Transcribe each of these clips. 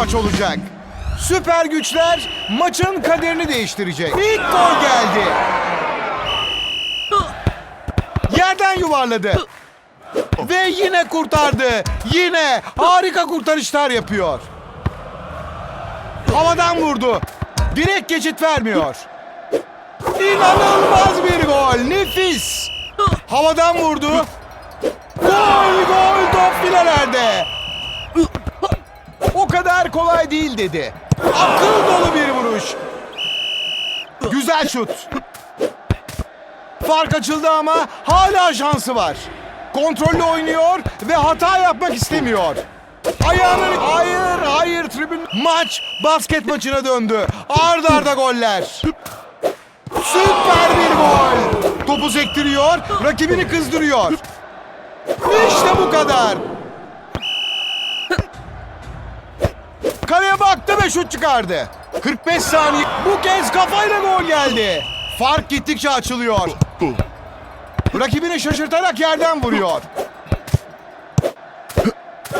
maç olacak. Süper güçler maçın kaderini değiştirecek. İlk gol geldi. Yerden yuvarladı. Ve yine kurtardı. Yine harika kurtarışlar yapıyor. Havadan vurdu. Direkt geçit vermiyor. İnanılmaz bir gol. Nefis. Havadan vurdu. Gol gol top filelerde. Kadar kolay değil dedi. Akıl dolu bir vuruş. Güzel şut. Fark açıldı ama hala şansı var. Kontrollü oynuyor ve hata yapmak istemiyor. Ayağının... Hayır, hayır tribün... Maç basket maçına döndü. Arda arda goller. Süper bir gol. Topu sektiriyor, rakibini kızdırıyor. İşte bu kadar. Ve şut çıkardı. 45 saniye. Bu kez kafayla gol geldi. Fark gittikçe açılıyor. Rakibini şaşırtarak yerden vuruyor.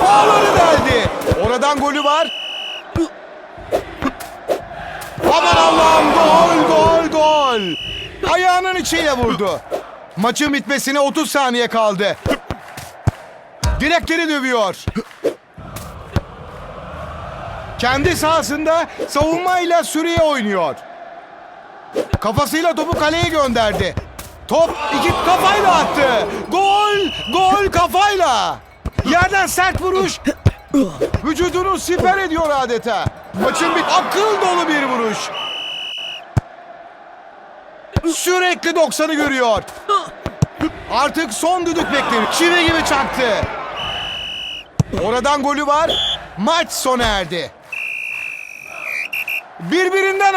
Ağları deldi. Oradan golü var. Aman Allah'ım gol gol gol. Ayağının içiyle vurdu. Maçın bitmesine 30 saniye kaldı. Direkleri dövüyor. Kendi sahasında savunmayla sürüye oynuyor. Kafasıyla topu kaleye gönderdi. Top iki kafayla attı. Gol! Gol kafayla. Yerden sert vuruş. Vücudunu siper ediyor adeta. Maçın bir akıl dolu bir vuruş. Sürekli 90'ı görüyor. Artık son düdük bekliyor. Çivi gibi çaktı. Oradan golü var. Maç sona erdi. Birbirinden